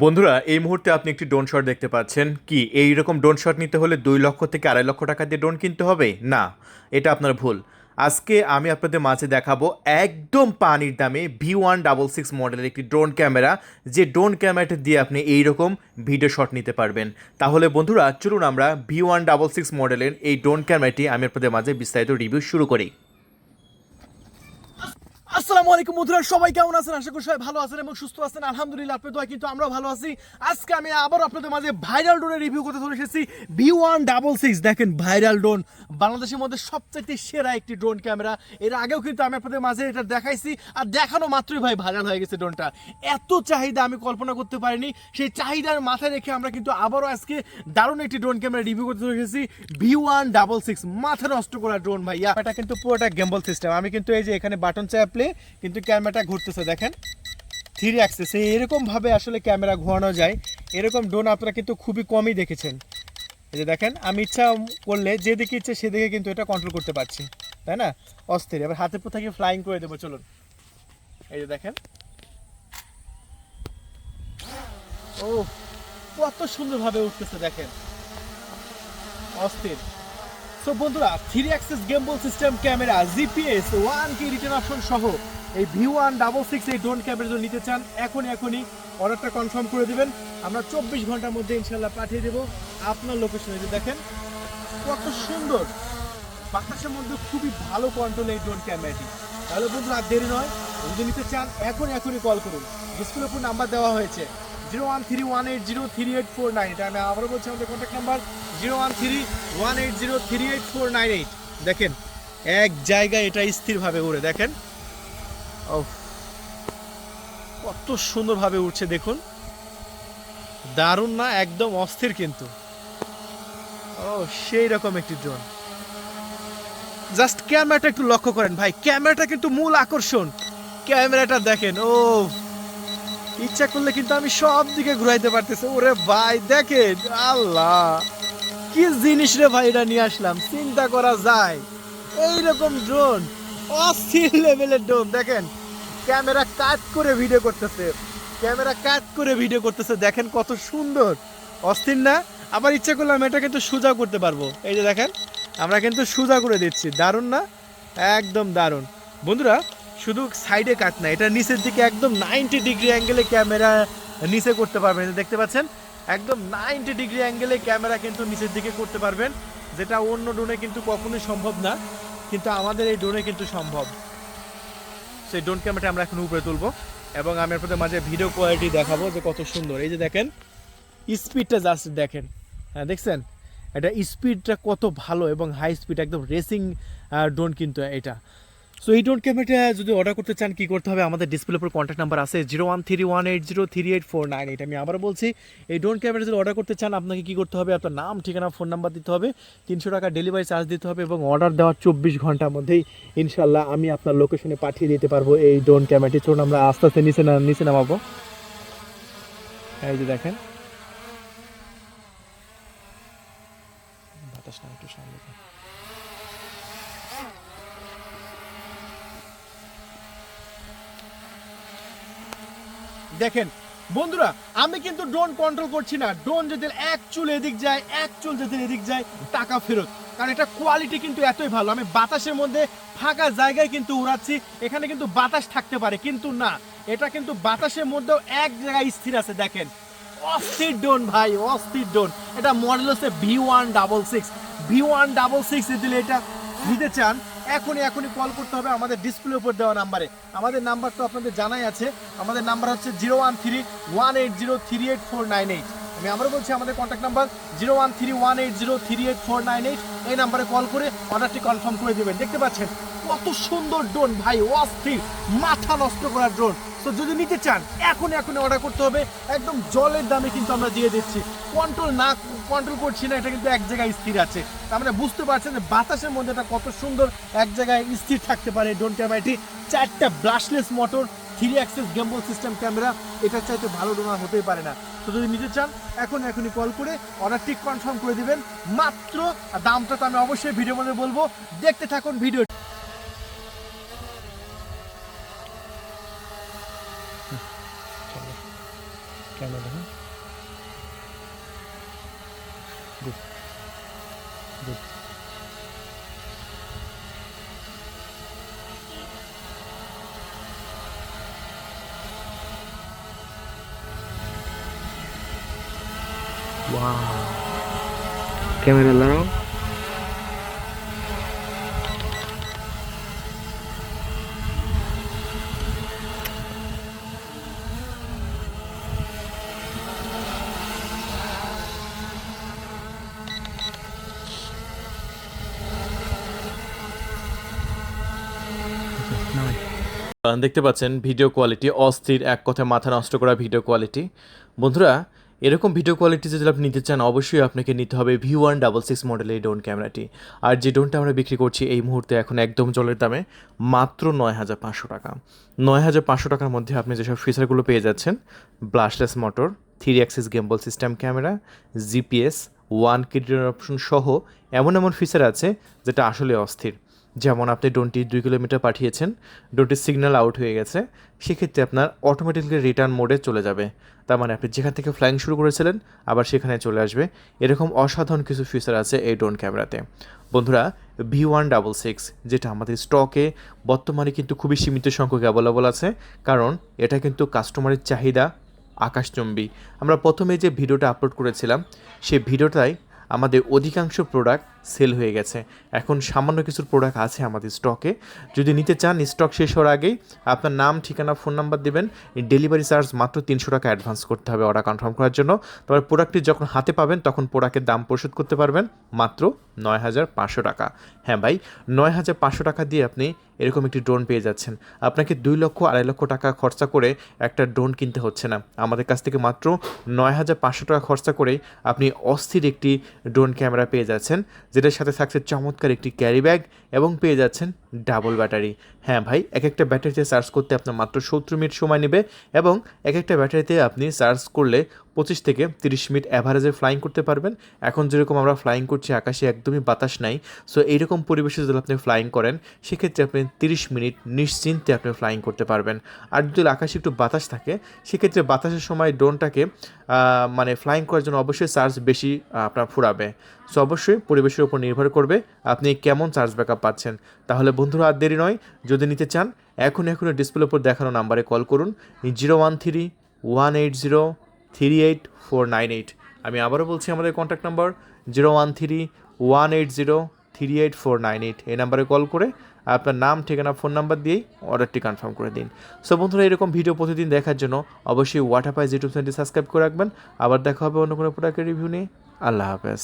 বন্ধুরা, এই মুহূর্তে আপনি একটি ড্রোন শট দেখতে পাচ্ছেন। কি এই রকম ড্রোন শট নিতে হলে দুই লক্ষ থেকে আড়াই লক্ষ টাকা দিয়ে ড্রোন কিনতে হবে? না, এটা আপনার ভুল। আজকে আমি আপনাদের মাঝে দেখাবো একদম পানির দামে ভি ওয়ান ডাবল সিক্স মডেলের একটি ড্রোন ক্যামেরা, যে ড্রোন ক্যামেরাটা দিয়ে আপনি এই রকম ভিডিও শট নিতে পারবেন। তাহলে বন্ধুরা, চলুন আমরা ভি ওয়ান ডাবল সিক্স মডেলের এই ড্রোন ক্যামেরাটি আমি আপনাদের মাঝে বিস্তারিত রিভিউ শুরু করি। আসসালামু আলাইকুম বন্ধুরা, সবাই কেমন আছেন? আশা করি সবাই ভালো আছেন এবং সুস্থ আছেন। আলহামদুলিল্লাহ, আপনাদের দোয়া কিন্তু আমরা ভালো আছি। আজকে আমি আবার আপনাদের মাঝে ভাইরাল ড্রোনের রিভিউ করতে চলে এসেছি। বি ওয়ান ডাবল সিক্স দেখেন ভাইরাল ড্রোন বাংলাদেশের মধ্যে সবচেয়ে সেরা একটি ড্রোন ক্যামেরা এর আগেও কিন্তু আমি আপনাদের মাঝে এটা দেখাইছি। আর দেখানো মাত্রই ভাই ভাইরাল হয়ে গেছে ড্রোনটা এত চাহিদা আমি কল্পনা করতে পারিনি। সেই চাহিদার মাথায় রেখে আমরা কিন্তু আবারও আজকে দারুণ একটি ড্রোন ক্যামেরা রিভিউ করতে চলে এসেছি। বি ওয়ান ডাবল সিক্স মাথা নষ্ট করা ড্রোন ভাইয়া। এটা কিন্তু পুরোটা গেম্বল সিস্টেম আমি কিন্তু এই যে এখানে বাটন চাপলে কিন্তু ক্যামেরাটা ঘুরতেছে, দেখেন। থ্রি অ্যাক্সেস এরকম ভাবে আসলে ক্যামেরা ঘোরানো যায়। এরকম ড্রোন আপনারা কিন্তু খুবই কমই দেখেছেন। এই যে দেখেন, আমি ইচ্ছা করলে যেদিকে ইচ্ছে সেদিকে কিন্তু এটা কন্ট্রোল করতে পারছি, তাই না? অস্থির। এবার হাতে পর থেকে ফ্লাইং করে দেবো, চলুন। এই যে দেখেন। ও কত সুন্দরভাবে উঠতেছে, দেখেন। অস্থির। সো বন্ধুরা three axis gimbal system camera GPS one key return option সহ এই ভি ওয়ান ডাবল সিক্স এই ড্রোন ক্যামেরা যদি নিতে চান, এখনই এখনই অর্ডারটা কনফার্ম করে দিবেন। আমরা চব্বিশ ঘণ্টার মধ্যে ইনশাল্লাহ পাঠিয়ে দেবো আপনার লোকেশনে যে দেখেন, কত সুন্দর। বাতাসের মধ্যে খুবই ভালো কন্ট্রোল এই ড্রোন ক্যামেরাটি তাহলে বন্ধুরা আর দেরি নয়, যদি নিতে চান এখন এখনই কল করুন। ডিসপ্লের উপর নাম্বার দেওয়া হয়েছে। Zero one three one eight zero three eight four nine এটা আমি আবারও বলছি আমাদের contact number zero one three one eight zero three eight four nine eight দেখেন, এক জায়গায় এটা স্থিরভাবে উড়ে, দেখেন। ও কত সুন্দরভাবে উঠছে দেখুন। দারুণ না, একদম অস্থির কিন্তু। ও, সেই রকম একটি ড্রোন জাস্ট ক্যামেরাটা একটু লক্ষ্য করেন ভাই, ক্যামেরাটা কিন্তু মূল আকর্ষণ। ক্যামেরাটা দেখেন ও ইচ্ছা করলে কিন্তু আমি সব দিকে ঘুরাইতে পারতেছি। ওরে ভাই, দেখেন, আল্লাহ। কি জিনিস রে ভাই, এটা নিয়ে আসলাম। চিন্তা করা যায়। এইরকম ড্রোন অস্থির লেভেলের ড্রোন দেখেন, ক্যামেরা কাট করে ভিডিও করতেছে। ক্যামেরা কাট করে ভিডিও করতেছে। দেখেন কত সুন্দর। অস্থির না? আবার ইচ্ছা করলাম এটা কিন্তু সোজা করতে পারব। এই যে দেখেন, আমরা কিন্তু সোজা করে দিচ্ছি। দারুণ না? একদম দারুণ। বন্ধুরা শুধু সাইডে কাট না, এটা নিচের দিকে একদম নাইনটি ডিগ্রি অ্যাঙ্গেলে ক্যামেরা নিচে করতে পারবেন। দেখতে পাচ্ছেন, একদম নাইনটি ডিগ্রি অ্যাঙ্গেলে ক্যামেরা কিন্তু নিচের দিকে করতে পারবেন, যেটা অন্য ড্রোনে কিন্তু কখনোই সম্ভব না, কিন্তু আমাদের এই ড্রোনে কিন্তু সম্ভব। সেই ড্রোন ক্যামেরাটা আমরা এখন উপরে তুলবো এবং আমি আপনাদের মাঝে ভিডিও কোয়ালিটি দেখাবো যে কত সুন্দর। এই যে দেখেন স্পিডটা জাস্ট দেখেন। হ্যাঁ দেখছেন? এটা স্পিডটা কত ভালো এবং হাই স্পিড একদম রেসিং ড্রোন কিন্তু এটা। সো এই ড্রোন ক্যামেরাটা যদি অর্ডার করতে চান, কি করতে হবে? আমাদের ডিসপ্লের উপর কন্ট্যাক্ট নাম্বার আছে zero one three one eight zero three eight four nine eight আমি আবার বলছি। এই ড্রোন ক্যামেরা যদি অর্ডার করতে চান, আপনাকে কি করতে হবে? আপনার নাম, ঠিকানা ফোন নাম্বার দিতে হবে। তিনশো টাকা ডেলিভারি চার্জ দিতে হবে এবং অর্ডার দেওয়ার চব্বিশ ঘণ্টার মধ্যেই ইনশাল্লাহ আমি আপনার লোকেশনে পাঠিয়ে দিতে পারব এই ড্রোন ক্যামেরাটি চলুন, আমরা আস্তে আস্তে নিচে না নিচে নামাবো। এই যে দেখেন। বাতাস না, একটু সামনে। দেখেন, বন্ধুরা, আমি কিন্তু ড্রোন কন্ট্রোল করছি না। ড্রোন যদি এক চুল এদিক যায়, এক চুল যদি এদিক যায়, টাকা ফেরত। কারণ এটা কোয়ালিটি কিন্তু এতই ভালো। আমি বাতাসের মধ্যে ফাঁকা জায়গায় কিন্তু উড়াচ্ছি, এখানে কিন্তু বাতাস থাকতে পারে, কিন্তু না। এটা কিন্তু বাতাসের মধ্যেও এক জায়গায় স্থির আছে, দেখেন। অস্থির ড্রোন ভাই, অস্থির ড্রোন এটা মডেল হচ্ছে V one double six V one double six দিলে এটা নিতে চান এখনই এখনই কল করতে হবে আমাদের ডিসপ্লে উপর দেওয়া নাম্বারে আমাদের নাম্বার তো আপনাদের জানাই আছে। আমাদের নাম্বার হচ্ছে zero one three one eight zero three eight four nine eight আমি আবারও বলছি, আমাদের contact number zero one three one eight zero three eight four nine eight এই নাম্বারে কল করে অর্ডারটি কনফার্ম করে দেবেন। দেখতে পাচ্ছেন, কত সুন্দর ড্রোন ভাই, অস্থির, মাথা নষ্ট করার ড্রোন তো যদি নিতে চান এখন এখন অর্ডার করতে হবে। একদম জলের দামে কিন্তু আমরা দিয়ে দিচ্ছি। কন্ট্রোল না কন্ট্রোল করছি না, এটা কিন্তু এক জায়গায় স্থির আছে। তার মানে বুঝতে পারছেন যে বাতাসের মধ্যে এটা কত সুন্দর এক জায়গায় স্থির থাকতে পারে ড্রোন ক্যামেরাটি চারটা brushless motor three axis gimbal system camera এটার চাইতে ভালো ডোনার হতেই পারে না। তো যদি নিতে চান, এখন এখনই কল করে অর্ডারটি কনফার্ম করে দিবেন। মাত্র দামটা তো আমি অবশ্যই ভিডিও মধ্যে বলব। দেখতে থাকুন ভিডিও গুড ক্যামেরা আহ, দেখতে পাচ্ছেন ভিডিও কোয়ালিটি অস্থির এক কথায় মাথা নষ্ট করা ভিডিও কোয়ালিটি বন্ধুরা এরকম ভিডিও কোয়ালিটি যদি আপনি নিতে চান, অবশ্যই আপনাকে নিতে হবে ভি ওয়ান ডাবল সিক্স মডেলের ড্রোন ক্যামেরাটি আর যে ড্রোনটা আমরা বিক্রি করছি এই মুহূর্তে এখন একদম জলের দামে মাত্র নয় হাজার পাঁচশো টাকা। নয় হাজার পাঁচশো টাকার মধ্যে আপনি যেসব ফিচারগুলো পেয়ে যাচ্ছেন brushless motor three axis gimbal system camera GPS one কিডির অপশন সহ এমন এমন ফিচার আছে যেটা আসলে অস্থির। যেমন আপনি ডোনটি দুই কিলোমিটার পাঠিয়েছেন ডোনটির সিগন্যাল আউট হয়ে গেছে, সেক্ষেত্রে আপনার অটোমেটিকলি রিটার্ন মোডে চলে যাবে। তার মানে আপনি যেখান থেকে ফ্লাইং শুরু করেছিলেন, আবার সেখানে চলে আসবে। এরকম অসাধারণ কিছু ফিচার আছে এই ড্রোন ক্যামেরাতে বন্ধুরা ভি ওয়ান ডাবল সিক্স যেটা আমাদের স্টকে বর্তমানে কিন্তু খুবই সীমিত সংখ্যক অ্যাভেলেবল আছে, কারণ এটা কিন্তু কাস্টমারের চাহিদা আকাশচম্বী। আমরা প্রথমে যে ভিডিওটা আপলোড করেছিলাম সেই ভিডিওটাই আমাদের অধিকাংশ প্রোডাক্ট সেল হয়ে গেছে। এখন সামান্য কিছু প্রোডাক্ট আছে আমাদের স্টকে যদি নিতে চান স্টক শেষ হওয়ার আগেই আপনার নাম, ঠিকানা ফোন নাম্বার দেবেন। ডেলিভারি চার্জ মাত্র তিনশো টাকা অ্যাডভান্স করতে হবে অর্ডার কনফার্ম করার জন্য। তারপর প্রোডাক্টটি যখন হাতে পাবেন, তখন প্রোডাক্টের দাম পরিশোধ করতে পারবেন মাত্র নয় হাজার পাঁচশো টাকা। হ্যাঁ ভাই, নয় হাজার পাঁচশো টাকা দিয়ে আপনি এরকম একটি ড্রোন পেয়ে যাচ্ছেন। আপনাকে দুই লক্ষ, আড়াই লক্ষ টাকা খরচা করে একটা ড্রোন কিনতে হচ্ছে না। আমাদের কাছ থেকে মাত্র নয় হাজার পাঁচশো টাকা খরচা করেই আপনি অস্থির একটি ড্রোন ক্যামেরা পেয়ে যাচ্ছেন। যেটার সাথে থাকছে চমৎকার একটি ক্যারি ব্যাগ এবং পেয়ে যাচ্ছেন ডাবল ব্যাটারি হ্যাঁ ভাই, এক একটা ব্যাটারিতে চার্জ করতে আপনার মাত্র সত্তর মিনিট সময় নেবে এবং এক একটা ব্যাটারিতে আপনি চার্জ করলে পঁচিশ থেকে তিরিশ মিনিট অ্যাভারেজে ফ্লাইং করতে পারবেন। এখন যেরকম আমরা ফ্লাইং করছি, আকাশে একদমই বাতাস নাই। সো এইরকম পরিবেশে যদি আপনি ফ্লাইং করেন, সেক্ষেত্রে আপনি তিরিশ মিনিট নিশ্চিন্তে আপনি ফ্লাইং করতে পারবেন। আর যদি আকাশে একটু বাতাস থাকে, সেক্ষেত্রে বাতাসের সময় ড্রোনটাকে মানে ফ্লাইং করার জন্য অবশ্যই চার্জ বেশি আপনার ফুরাবে। সো অবশ্যই পরিবেশের উপর নির্ভর করবে আপনি কেমন চার্জ ব্যাকআপ পাচ্ছেন। তাহলে বন্ধুরা, আর দেরি নয়, যদি নিতে চান এখন এখন ডিসপ্লের উপর দেখানো নাম্বারে কল করুন। Zero one three one eight zero three eight four nine eight. আমি আবারও বলছি আমাদের contact number zero one three one eight zero three eight four nine eight. এই নাম্বারে কল করে আপনার নাম, ঠিকানা ফোন নাম্বার দিয়েই অর্ডারটি কনফার্ম করে দিন। সো বন্ধুরা, এরকম ভিডিও প্রতিদিন দেখার জন্য অবশ্যই ওয়াটার ওয়াটারপাইজ ইউটিউব চ্যানেলটি সাবস্ক্রাইব করে রাখবেন। আবার দেখা হবে অন্য কোনো প্রোডাক্টের রিভিউ নিয়ে। আল্লাহ হাফেজ।